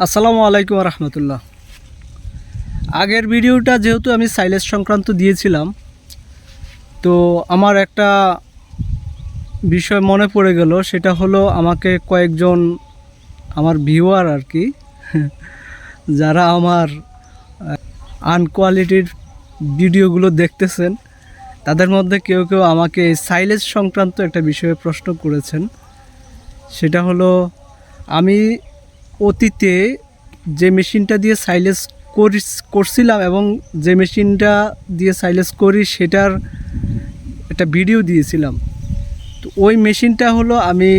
আসসালামু আলাইকুম রহমতুল্লাহ। আগের ভিডিওটা যেহেতু আমি সাইলেজ সংক্রান্ত দিয়েছিলাম, তো আমার একটা বিষয় মনে পড়ে গেল, সেটা হলো আমাকে কয়েকজন আমার ভিউয়ার আর কি, যারা আমার আনকোয়ালিটির ভিডিওগুলো দেখতেছেন, তাদের মধ্যে কেউ কেউ আমাকে সাইলেজ সংক্রান্ত একটা বিষয়ে প্রশ্ন করেছেন। সেটা হলো, আমি অতীতে যে মেশিনটা দিয়ে সাইলেস করি, করছিলাম এবং যে মেশিনটা দিয়ে সাইলেস করি সেটার একটা ভিডিও দিয়েছিলাম। তো ওই মেশিনটা হলো আমি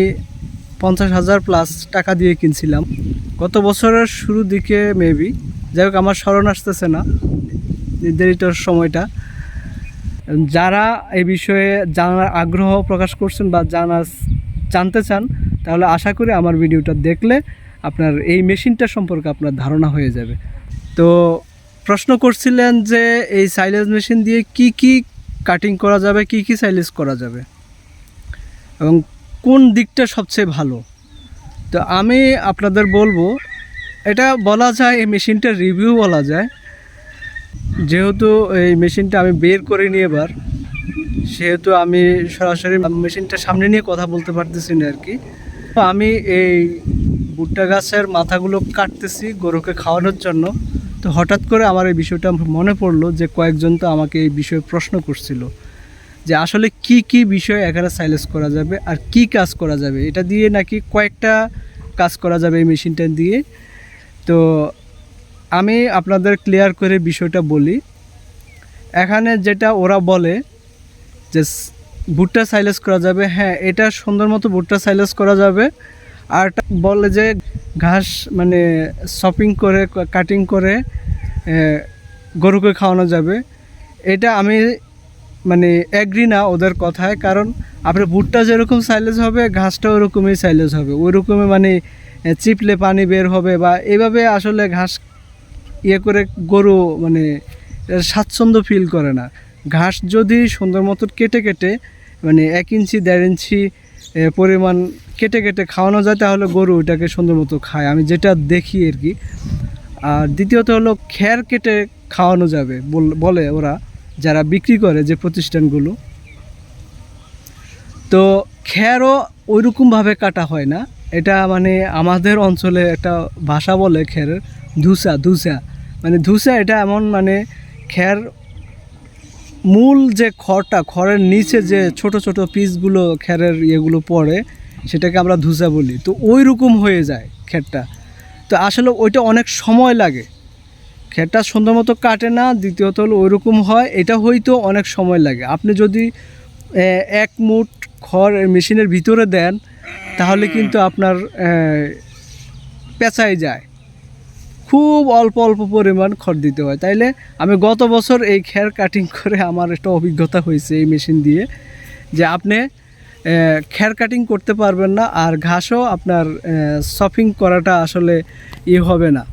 পঞ্চাশ হাজার প্লাস টাকা দিয়ে কিনছিলাম। গত বছরের শুরুর দিকে মেবি যাই হোক আমার স্মরণ আসতেছে না, নির্ধারিত সময়টা। যারা এই বিষয়ে জানার আগ্রহ প্রকাশ করছেন বা জানার, জানতে চান, তাহলে আশা করি আমার ভিডিওটা দেখলে আপনার এই মেশিনটা সম্পর্কে আপনার ধারণা হয়ে যাবে। তো প্রশ্ন করছিলেন যে এই সাইলেজ মেশিন দিয়ে কি কি কাটিং করা যাবে, কি কি সাইলেজ করা যাবে? এবং কোন দিকটা সবচেয়ে ভালো? তো আমি আপনাদের বলব, এটা বলা যায়, এই মেশিনটার রিভিউ বলা যায়। যেহেতু এই মেশিনটা আমি বের করিনি এবার, সেহেতু আমি সরাসরি মেশিনটা সামনে নিয়ে কথা বলতে পারতেছি না আর কি। আমি এই ভুট্টা গাছের মাথাগুলো কাটতেছি গরুকে খাওয়ানোর জন্য। তো হঠাৎ করে আমার এই বিষয়টা মনে পড়ল যে কয়েকজন তো আমাকে এই বিষয়ে প্রশ্ন করছিল যে আসলে কি কি বিষয় এখানে সাইলেস করা যাবে আর কি কাজ করা যাবে? এটা দিয়ে নাকি কয়েকটা কাজ করা যাবে এই মেশিনটা দিয়ে? তো আমি আপনাদের ক্লিয়ার করে বিষয়টা বলি। এখানে যেটা ওরা বলে যে ভুট্টা সাইলেস করা যাবে হ্যাঁ এটা সুন্দর মতো ভুট্টা সাইলেস করা যাবে। আর বলে যে ঘাস মানে শপিং করে কাটিং করে গরুকে খাওয়ানো যাবে। এটা আমি মানে অ্যাগ্রি না ওদের কথায়, কারণ আপনার ভুট্টা যেরকম সাইলেজ হবে ঘাসটা ওরকমই সাইলেজ হবে। ওইরকমই মানে চিপলে পানি বের হবে বা এভাবে আসলে ঘাস ইয়ে করে গরু মানে স্বাচ্ছন্দ্য ফিল করে না। ঘাস যদি সুন্দর মতো কেটে কেটে মানে এক ইঞ্চি, দেড় ইঞ্চি পরিমাণ কেটে কেটে খাওয়ানো যায়, তাহলে গরু ওটাকে সুন্দর মতো খায়। আমি যেটা দেখি আর কি। আর দ্বিতীয়ত হলো খ্যার কেটে খাওয়ানো যাবে বল- বলে ওরা, যারা বিক্রি করে যে প্রতিষ্ঠানগুলো। তো খ্যারও ওইরকমভাবে কাটা হয় না। এটা মানে আমাদের অঞ্চলে একটা ভাষা বলে খ্যারের ধুসা ধুসা। মানে ধুসা এটা এমন মানে খ্যার মূল যে খড়টা, খড়ের নিচে যে ছোট ছোট পিসগুলো খ্যারের ইয়েগুলো পড়ে, সেটাকে আমরা ধুসা বলি। তো ওই রকম হয়ে যায় খ্যারটা তো আসলে ওইটা অনেক সময় লাগে। খেরটা সুন্দর মতো কাটে না, দ্বিতীয়ত হলো ওই রকম হয়, এটা হয়তো অনেক সময় লাগে। আপনি যদি এক মুঠ খড় মেশিনের ভিতরে দেন, তাহলে কিন্তু আপনার পেঁচাই যায়। খুব অল্প অল্প পরিমাণ খড় দিতে হয়। তাইলে আমি গত বছর এই খের কাটিং করে আমার একটা অভিজ্ঞতা হয়েছে এই মেশিন দিয়ে, যে আপনি খের কাটিং করতে পারবেন না আর ঘাসও আপনার শপিং করাটা আসলে ইয়ে হবে না।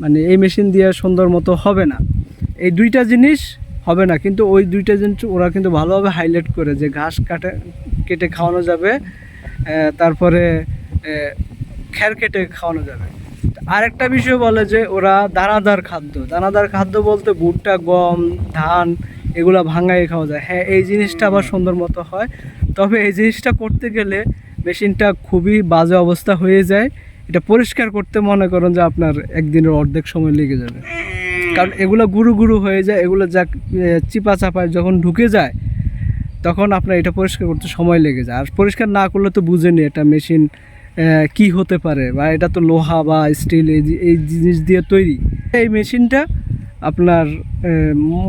মানে এই মেশিন দিয়ে সুন্দর মতো হবে না। এই দুইটা জিনিস হবে না, কিন্তু ওই দুইটা জিনিস ওরা কিন্তু ভালোভাবে হাইলাইট করে যে ঘাস কাটে, কেটে খাওয়ানো যাবে তারপরে খ্যার কেটে খাওয়ানো যাবে। আরেকটা বিষয় বলে যে ওরা দানাদার খাদ্য। দানাদার খাদ্য বলতে ভুট্টা, গম, ধান, এগুলো ভাঙাই খাওয়া যায়। হ্যাঁ এই জিনিসটা আবার সুন্দর মতো হয়। তবে এই জিনিসটা করতে গেলে মেশিনটা খুবই বাজে অবস্থা হয়ে যায়। এটা পরিষ্কার করতে মনে করেন যে আপনার একদিনের অর্ধেক সময় লেগে যাবে। কারণ এগুলো গুরু গুরু হয়ে যায়, এগুলো যা চিপা চাপায় যখন ঢুকে যায়, তখন আপনার এটা পরিষ্কার করতে সময় লেগে যায়। আর পরিষ্কার না করলে তো বুঝেনি এটা মেশিন কি হতে পারে? বা এটা তো লোহা বা স্টিল এই এই জিনিস দিয়ে তৈরি। এই মেশিনটা আপনার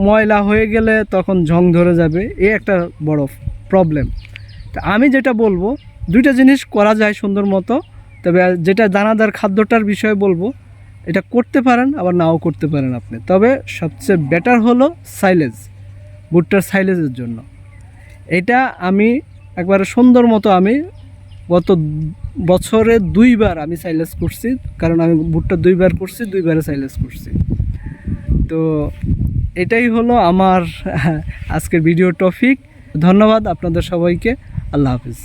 ময়লা হয়ে গেলে তখন ঝং ধরে যাবে। এ একটা বড় প্রবলেম তা আমি যেটা বলব, দুইটা জিনিস করা যায় সুন্দর মতো। তবে যেটা দানাদার খাদ্যটার বিষয়ে বলব, এটা করতে পারেন, আবার নাও করতে পারেন আপনি। তবে সবচেয়ে বেটার হলো সাইলেজ ভুট্টার সাইলেজের জন্য। এটা আমি একবারে সুন্দর মতো আমি গত বছরে দুইবার আমি সাইলেস করছি, কারণ আমি ভুট্টা দুইবার করছি, দুইবারে সাইলেস করছি। তো এটাই হলো আমার আজকের ভিডিও টপিক। ধন্যবাদ আপনাদের সবাইকে। আল্লাহ হাফিজ।